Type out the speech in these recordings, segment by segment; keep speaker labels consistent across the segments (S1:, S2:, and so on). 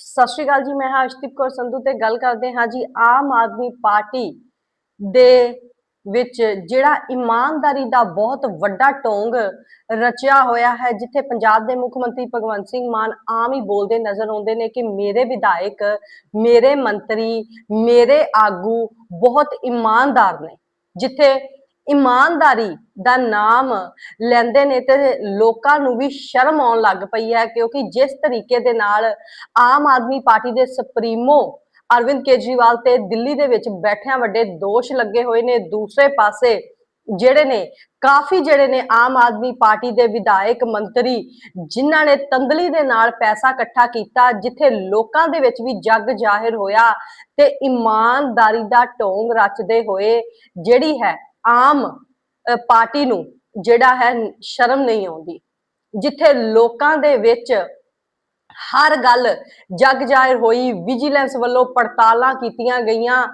S1: ਸਤਿ ਸ਼੍ਰੀ ਅਕਾਲ ਜੀ, ਮੈਂ ਹਾਂ ਅਸ਼ਦੀਪ ਕੌਰ ਸੰਧੂ ਤੇ ਗੱਲ ਕਰਦੇ ਹਾਂ ਜੀ ਆਮ ਆਦਮੀ ਪਾਰਟੀ ਦੇ ਵਿੱਚ ਜਿਹੜਾ ਇਮਾਨਦਾਰੀ ਦਾ ਬਹੁਤ ਵੱਡਾ ਟੋਂਗ ਰਚਿਆ ਹੋਇਆ ਹੈ, ਜਿੱਥੇ ਪੰਜਾਬ ਦੇ ਮੁੱਖ ਮੰਤਰੀ ਭਗਵੰਤ ਸਿੰਘ ਮਾਨ ਆਮ ਹੀ ਬੋਲਦੇ ਨਜ਼ਰ ਆਉਂਦੇ ਨੇ ਕਿ ਮੇਰੇ ਵਿਧਾਇਕ, ਮੇਰੇ ਮੰਤਰੀ, ਮੇਰੇ ਆਗੂ ਬਹੁਤ ਇਮਾਨਦਾਰ ਨੇ, ਜਿੱਥੇ ਇਮਾਨਦਾਰੀ ਦਾ ਨਾਮ ਲੈਂਦੇ ਨੇ ਤੇ ਲੋਕਾਂ ਨੂੰ ਵੀ ਸ਼ਰਮ ਆਉਣ ਲੱਗ ਪਈ ਹੈ, ਕਿਉਂਕਿ ਜਿਸ ਤਰੀਕੇ ਦੇ ਨਾਲ ਆਮ ਆਦਮੀ ਪਾਰਟੀ ਦੇ ਸੁਪਰੀਮੋ ਅਰਵਿੰਦ ਕੇਜਰੀਵਾਲ ਤੇ ਦਿੱਲੀ ਦੇ ਵਿੱਚ ਬੈਠਿਆਂ ਵੱਡੇ ਦੋਸ਼ ਲੱਗੇ ਹੋਏ ਨੇ। ਦੂਸਰੇ ਪਾਸੇ ਜਿਹੜੇ ਨੇ, ਕਾਫੀ ਜਿਹੜੇ ਨੇ ਆਮ ਆਦਮੀ ਪਾਰਟੀ ਦੇ ਵਿਧਾਇਕ ਮੰਤਰੀ, ਜਿਨ੍ਹਾਂ ਨੇ ਤੰਦਲੀ ਦੇ ਨਾਲ ਪੈਸਾ ਇਕੱਠਾ ਕੀਤਾ, ਜਿੱਥੇ ਲੋਕਾਂ ਦੇ ਵਿੱਚ ਵੀ ਜੱਗ ਜ਼ਾਹਿਰ ਹੋਇਆ ਤੇ ਇਮਾਨਦਾਰੀ ਦਾ ਢੋਂਗ ਰਚਦੇ ਹੋਏ ਜਿਹੜੀ ਹੈ ਆਮ ਪਾਰਟੀ ਨੂੰ ਜਿਹੜਾ ਹੈ ਸ਼ਰਮ ਨਹੀਂ ਆਉਂਦੀ। ਜਿੱਥੇ ਲੋਕਾਂ ਦੇ ਵਿੱਚ ਹਰ ਗੱਲ ਜਗ ਜ਼ਾਹਿਰ ਹੋਈ ਵਿਜੀਲੈਂਸ ਵੱਲੋਂ ਪੜਤਾਲਾਂ ਕੀਤੀਆਂ ਗਈਆਂ,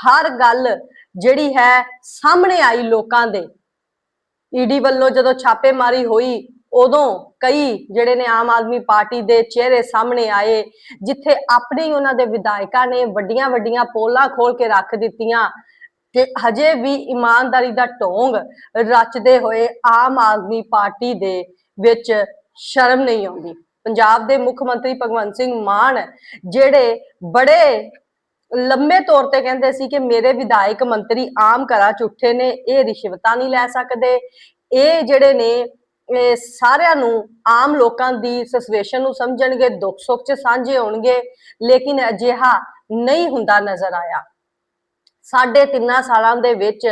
S1: ਹਰ ਗੱਲ ਜਿਹੜੀ ਹੈ ਸਾਹਮਣੇ ਆਈ ਲੋਕਾਂ ਦੇ। ਈਡੀ ਵੱਲੋਂ ਜਦੋਂ ਛਾਪੇਮਾਰੀ ਹੋਈ, ਉਦੋਂ ਕਈ ਜਿਹੜੇ ਨੇ ਆਮ ਆਦਮੀ ਪਾਰਟੀ ਦੇ ਚਿਹਰੇ ਸਾਹਮਣੇ ਆਏ, ਜਿੱਥੇ ਆਪਣੇ ਹੀ ਉਹਨਾਂ ਦੇ ਵਿਧਾਇਕਾਂ ਨੇ ਵੱਡੀਆਂ ਵੱਡੀਆਂ ਪੋਲਾਂ ਖੋਲ ਕੇ ਰੱਖ ਦਿੱਤੀਆਂ। ਕਿ ਹਜੇ ਵੀ ਇਮਾਨਦਾਰੀ ਦਾ ਢੋਂਗ ਰਚਦੇ ਹੋਏ ਆਮ ਆਦਮੀ ਪਾਰਟੀ ਦੇ ਵਿੱਚ ਸ਼ਰਮ ਨਹੀਂ ਆਉਂਦੀ। ਪੰਜਾਬ ਦੇ ਮੁੱਖ ਮੰਤਰੀ ਭਗਵੰਤ ਸਿੰਘ ਮਾਨ, ਜਿਹੜੇ ਬੜੇ ਲੰਮੇ ਤੌਰ ਤੇ ਕਹਿੰਦੇ ਸੀ ਕਿ ਮੇਰੇ ਵਿਧਾਇਕ ਮੰਤਰੀ ਆਮ ਘਰਾਂ ਚ ਉੱਠੇ ਨੇ, ਇਹ ਰਿਸ਼ਵਤਾਂ ਨਹੀਂ ਲੈ ਸਕਦੇ। ਇਹ ਜਿਹੜੇ ਨੇ, ਇਹ ਸਾਰਿਆਂ ਨੂੰ ਆਮ ਲੋਕਾਂ ਦੀ ਸਿਚੁਏਸ਼ਨ ਨੂੰ ਸਮਝਣਗੇ, ਦੁੱਖ ਸੁੱਖ ਚ ਸਾਂਝੇ ਹੋਣਗੇ, ਲੇਕਿਨ ਅਜਿਹਾ ਨਹੀਂ ਹੁੰਦਾ ਨਜ਼ਰ ਆਇਆ। ਸਾਢੇ ਤਿੰਨਾਂ ਸਾਲਾਂ ਦੇ ਵਿੱਚ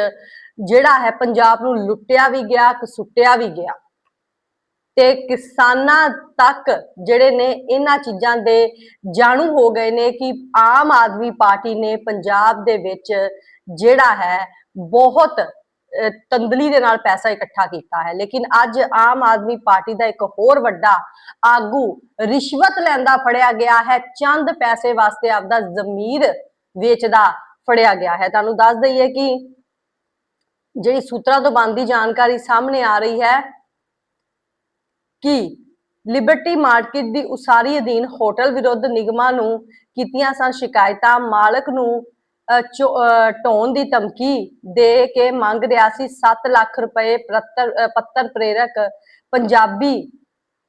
S1: ਜਿਹੜਾ ਹੈ ਪੰਜਾਬ ਨੂੰ ਲੁੱਟਿਆ ਵੀ ਗਿਆ ਕਸੁੱਟਿਆ ਵੀ ਗਿਆ। ਤੇ ਕਿਸਾਨਾਂ ਤੱਕ ਜਿਹੜੇ ਨੇ ਇਹਨਾਂ ਚੀਜ਼ਾਂ ਦੇ ਜਾਣੂ ਹੋ ਗਏ ਨੇ ਕਿ ਆਮ ਆਦਮੀ ਪਾਰਟੀ ਨੇ ਪੰਜਾਬ ਦੇ ਵਿੱਚ ਜਿਹੜਾ ਹੈ ਬਹੁਤ ਤੰਦਲੀ ਦੇ ਨਾਲ ਪੈਸਾ ਇਕੱਠਾ ਕੀਤਾ ਹੈ। ਲੇਕਿਨ ਅੱਜ ਆਮ ਆਦਮੀ ਪਾਰਟੀ ਦਾ ਇੱਕ ਹੋਰ ਵੱਡਾ ਆਗੂ ਰਿਸ਼ਵਤ ਲੈਂਦਾ ਫੜਿਆ ਗਿਆ ਹੈ। ਚੰਦ ਪੈਸੇ ਵਾਸਤੇ ਆਪਦਾ ਜ਼ਮੀਰ ਵੇਚਦਾ ਫੜਿਆ ਗਿਆ ਹੈ। ਤੁਹਾਨੂੰ ਦੱਸ ਦਈਏ ਕਿ ਜਿਹੜੀ ਸੂਤਰਾਂ ਤੋਂ ਬੰਦੀ ਜਾਣਕਾਰੀ ਸਾਹਮਣੇ ਆ ਰਹੀ ਹੈ ਕਿ ਲਿਬਰਟੀ ਮਾਰਕੀਟ ਦੀ ਉਸਾਰੀ ਅਧੀਨ ਹੋਟਲ ਵਿਰੁੱਧ ਨਿਗਮਾਂ ਨੂੰ ਕੀਤੀਆਂ ਸਨ ਸ਼ਿਕਾਇਤਾਂ। ਮਾਲਕ ਨੂੰ ਅਹ, ਦੀ ਧਮਕੀ ਦੇ ਕੇ ਮੰਗ ਰਿਹਾ ਸੀ। 7 ਲੱਖ ਰੁਪਏ ਪੱਤਰ ਪੱਤਰ ਪ੍ਰੇਰਕ ਪੰਜਾਬੀ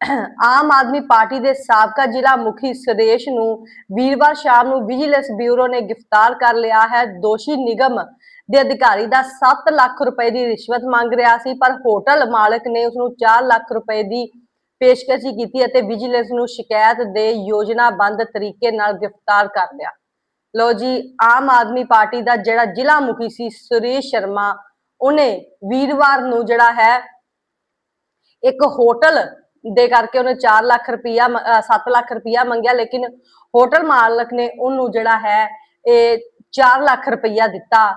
S1: ਆਮ ਆਦਮੀ ਪਾਰਟੀ ਦੇ ਸਾਬਕਾ ਜ਼ਿਲ੍ਹਾ ਮੁਖੀ ਸੁਰੇਸ਼ ਨੂੰ ਵੀਰਵਾਰ ਸ਼ਾਮ ਨੂੰ ਵਿਜੀਲੈਂਸ ਬਿਊਰੋ ਨੇ ਗ੍ਰਿਫਤਾਰ ਕਰ ਲਿਆ ਹੈ। ਦੋਸ਼ੀ ਨਿਗਮ ਦੇ ਅਧਿਕਾਰੀ ਦਾ 7 ਲੱਖ ਰੁਪਏ ਦੀ ਰਿਸ਼ਵਤ ਮੰਗ ਰਿਹਾ ਸੀ, ਪਰ ਹੋਟਲ ਮਾਲਕ ਨੇ ਉਸ ਨੂੰ 4 ਲੱਖ ਰੁਪਏ ਦੀ ਪੇਸ਼ਕਸ਼ੀ ਕੀਤੀ ਅਤੇ ਵਿਜੀਲੈਂਸ ਨੂੰ ਸ਼ਿਕਾਇਤ ਦੇ ਯੋਜਨਾਬੰਦ ਤਰੀਕੇ ਨਾਲ ਗ੍ਰਿਫਤਾਰ ਕਰ ਲਿਆ। ਲੋ ਜੀ, ਆਮ ਆਦਮੀ ਪਾਰਟੀ ਦਾ ਜਿਹੜਾ ਜ਼ਿਲ੍ਹਾ ਮੁਖੀ ਸੀ ਸੁਰੇਸ਼ ਸ਼ਰਮਾ, ਉਹਨੇ ਵੀਰਵਾਰ ਨੂੰ ਜਿਹੜਾ ਹੈ, ਇੱਕ ਹੋਟਲ ਦੇ ਕਰਕੇ ਉਹਨੇ 4 ਲੱਖ ਰੁਪਇਆ 7 ਲੱਖ ਰੁਪਇਆ ਮੰਗਿਆ, ਲੇਕਿਨ ਹੋਟਲ ਮਾਲਕ ਨੇ ਉਹਨੂੰ ਜਿਹੜਾ ਹੈ, ਇਹ 4 ਲੱਖ ਰੁਪਇਆ ਦਿੱਤਾ।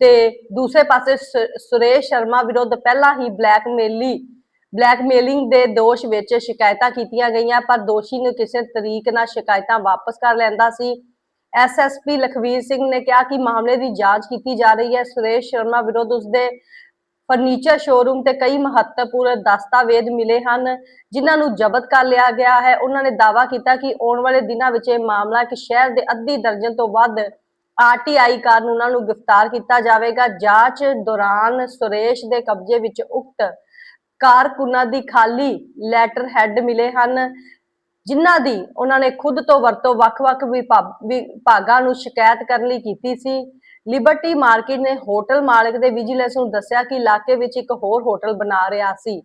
S1: ਤੇ ਦੂਸਰੇ ਪਾਸੇ ਸੁਰੇਸ਼ ਸ਼ਰਮਾ ਵਿਰੁੱਧ ਪਹਿਲਾਂ ਹੀ ਬਲੈਕਮੇਲੀ, ਬਲੈਕਮੇਲਿੰਗ ਦੇ ਦੋਸ਼ ਵਿੱਚ ਸ਼ਿਕਾਇਤਾਂ ਕੀਤੀਆਂ ਗਈਆਂ, ਪਰ ਦੋਸ਼ੀ ਨੂੰ ਕਿਸੇ ਤਰੀਕ ਨਾਲ ਸ਼ਿਕਾਇਤਾਂ ਵਾਪਸ ਕਰ ਲੈਂਦਾ ਸੀ। ਐਸਐਸਪੀ ਲਖਵੀਰ ਸਿੰਘ ਨੇ ਕਿਹਾ ਕਿ ਮਾਮਲੇ ਦੀ ਜਾਂਚ ਕੀਤੀ ਜਾ ਰਹੀ ਹੈ। ਸੁਰੇਸ਼ ਸ਼ਰਮਾ ਵਿਰੁੱਧ ਉਸਦੇ ਫਰਨੀਚਰ ਸ਼ੋਰੂਮ ਤੇ ਕਈ ਮਹੱਤਵਪੂਰਨ ਦਸਤਾਵੇਜ਼ ਮਿਲੇ ਹਨ, ਜਿਨ੍ਹਾਂ ਨੂੰ ਜ਼ਬਤ ਕਰ ਲਿਆ ਗਿਆ ਹੈ। ਉਹਨਾਂ ਨੇ ਦਾਅਵਾ ਕੀਤਾ ਕਿ ਆਉਣ ਵਾਲੇ ਦਿਨਾਂ ਵਿੱਚ ਇਹ ਮਾਮਲਾ ਕਿ ਸ਼ਹਿਰ ਦੇ ਅੱਧੀ ਦਰਜਨ ਤੋਂ ਵੱਧ ਆਰਟੀਆਈ ਕਾਨੂੰਨਾਂ ਨੂੰ ਗ੍ਰਿਫਤਾਰ ਕੀਤਾ ਜਾਵੇਗਾ। ਜਾਂਚ ਦੌਰਾਨ ਸੁਰੇਸ਼ ਦੇ ਕਬਜ਼ੇ ਵਿੱਚ ਉਕਤ ਕਾਰਕੁਨਾਂ ਦੀ ਖਾਲੀ ਲੈਟਰ ਹੈਡ ਮਿਲੇ ਹਨ, ਜਿਨ੍ਹਾਂ ਦੀ ਉਹਨਾਂ ਨੇ ਖੁਦ ਤੋਂ ਵਰਤੋਂ ਵੱਖ-ਵੱਖ ਵਿਭਾ- ਵਿਭਾਗਾਂ ਨੂੰ ਸ਼ਿਕਾਇਤ ਕਰਨ ਲਈ ਕੀਤੀ ਸੀ। ਲਿਬਰਟੀ ਮਾਰਕੀਟ ਨੇ ਹੋਟਲ ਮਾਲਕ ਦੇ ਵਿਜੀਲੈਂਸ ਨੂੰ ਦੱਸਿਆ ਕਿ ਇਲਾਕੇ ਵਿੱਚ ਇੱਕ ਹੋਰ ਹੋਟਲ ਬਣਾ ਰਿਹਾ ਸੀ।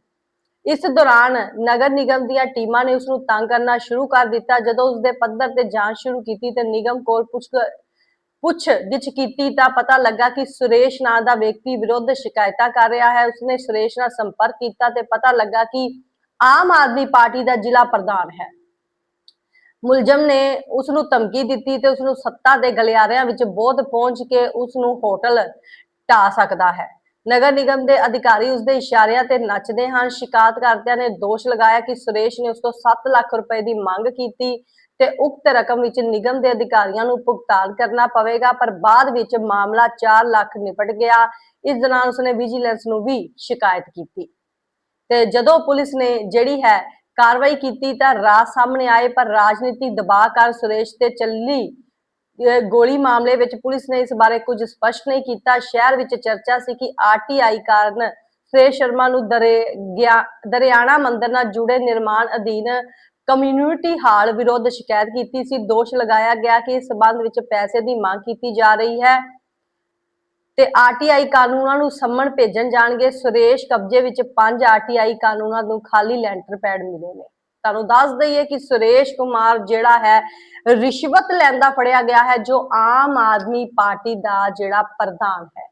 S1: ਇਸ ਦੌਰਾਨ ਨਗਰ ਨਿਗਮ ਦੀਆਂ ਟੀਮਾਂ ਨੇ ਉਸ ਨੂੰ ਤੰਗ ਕਰਨਾ ਸ਼ੁਰੂ ਕਰ ਦਿੱਤਾ। ਜਦੋਂ ਉਸ ਦੇ ਪੱਧਰ ਤੇ ਜਾਂਚ ਸ਼ੁਰੂ ਕੀਤੀ ਤੇ ਨਿਗਮ ਕੋਲ ਪੁੱਛ ਪੁੱਛ ਗਿੱਛ ਕੀਤੀ ਤਾਂ ਪਤਾ ਲੱਗਾ ਕਿ ਸੁਰੇਸ਼ ਨਾਂ ਦਾ ਵਿਅਕਤੀ ਵਿਰੁੱਧ ਸ਼ਿਕਾਇਤਾਂ ਕਰ ਰਿਹਾ ਹੈ। ਉਸਨੇ ਸੁਰੇਸ਼ ਨਾਲ ਸੰਪਰਕ ਕੀਤਾ ਤੇ ਪਤਾ ਲੱਗਾ ਕਿ ਆਮ ਆਦਮੀ ਪਾਰਟੀ ਦਾ ਜ਼ਿਲ੍ਹਾ ਪ੍ਰਧਾਨ ਹੈ। ਮੁਲਜ਼ਮ ਨੇ ਉਸ ਨੂੰ ਧਮਕੀ ਦਿੱਤੀ ਤੇ ਉਸ ਨੂੰ ਸੱਤਾ ਦੇ ਗਲਿਆਰਿਆਂ ਵਿੱਚ ਬਹੁਤ ਪਹੁੰਚ ਕੇ ਉਸ ਨੂੰ ਹੋਟਲ ਢਾ ਸਕਦਾ ਹੈ। ਨਗਰ ਨਿਗਮ ਦੇ ਅਧਿਕਾਰੀ ਉਸ ਦੇ ਇਸ਼ਾਰਿਆਂ ਤੇ ਨੱਚਦੇ ਹਨ। ਸ਼ਿਕਾਇਤਕਰਤਿਆਂ ਨੇ ਦੋਸ਼ ਲਗਾਇਆ ਕਿ ਸੁਰੇਸ਼ ਨੇ ਉਸ ਤੋਂ 7 ਲੱਖ ਰੁਪਏ ਦੀ ਮੰਗ ਕੀਤੀ ਤੇ ਉਕਤ ਰਕਮ ਵਿੱਚ ਨਿਗਮ ਦੇ ਅਧਿਕਾਰੀਆਂ ਨੂੰ ਭੁਗਤਾਨ ਕਰਨਾ ਪਵੇਗਾ, ਪਰ ਬਾਅਦ ਵਿੱਚ ਮਾਮਲਾ 4 ਲੱਖ ਨਿਪਟ ਗਿਆ। ਇਸ ਦੌਰਾਨ ਉਸਨੇ ਵਿਜੀਲੈਂਸ ਨੂੰ ਵੀ ਸ਼ਿਕਾਇਤ ਕੀਤੀ। ਤੇ ਜਦੋਂ ਪੁਲਿਸ ਨੇ ਜਿਹੜੀ ਹੈ ਕਾਰਵਾਈ ਕੀਤੀ ਤਾਂ ਰਾਜ ਸਾਹਮਣੇ ਆਏ, ਪਰ ਰਾਜਨੀਤੀ ਦਬਾਅ ਕਰ ਸੁਰੇਸ਼ ਤੇ ਚੱਲੀ। ਗੋਲੀ ਮਾਮਲੇ ਵਿੱਚ ਪੁਲਿਸ ਨੇ ਇਸ ਬਾਰੇ ਕੁਝ ਸਪਸ਼ਟ ਨਹੀਂ ਕੀਤਾ। ਸ਼ਹਿਰ ਵਿੱਚ ਚਰਚਾ ਸੀ ਕਿ ਆਰਟੀਆਈ ਕਾਰਨ ਸੁਰੇਸ਼ ਸ਼ਰਮਾ ਨੂੰ ਦਰੇ ਗਿਆ, ਦਰਿਆਣਾ ਮੰਦਰ ਨਾਲ ਜੁੜੇ ਨਿਰਮਾਣ ਅਧੀਨ ਕਮਿਊਨਿਟੀ ਹਾਲ ਵਿਰੁੱਧ ਸ਼ਿਕਾਇਤ ਕੀਤੀ ਸੀ। ਦੋਸ਼ ਲਗਾਇਆ ਗਿਆ ਕਿ ਇਸ ਸਬੰਧ ਵਿੱਚ ਪੈਸੇ ਦੀ ਮੰਗ ਕੀਤੀ ਜਾ ਰਹੀ ਹੈ। ਤੇ ਆਰਟੀਆਈ ਕਾਨੂੰਨਾਂ ਨੂੰ ਸੰਮਣ ਭੇਜਣ ਜਾਣਗੇ। ਸੁਰੇਸ਼ ਕਬਜ਼ੇ ਵਿੱਚ ਪੰਜ ਆਰਟੀਆਈ ਕਾਨੂੰਨਾਂ ਨੂੰ ਖਾਲੀ ਲੈਂਟਰ ਪੈਡ ਮਿਲੇ ਨੇ। ਤੁਹਾਨੂੰ ਦੱਸ ਦਈਏ ਕਿ ਸੁਰੇਸ਼ ਕੁਮਾਰ ਜਿਹੜਾ ਹੈ, ਰਿਸ਼ਵਤ ਲੈਂਦਾ ਫੜਿਆ ਗਿਆ ਹੈ, ਜੋ ਆਮ ਆਦਮੀ ਪਾਰਟੀ ਦਾ ਜਿਹੜਾ ਪ੍ਰਧਾਨ ਹੈ।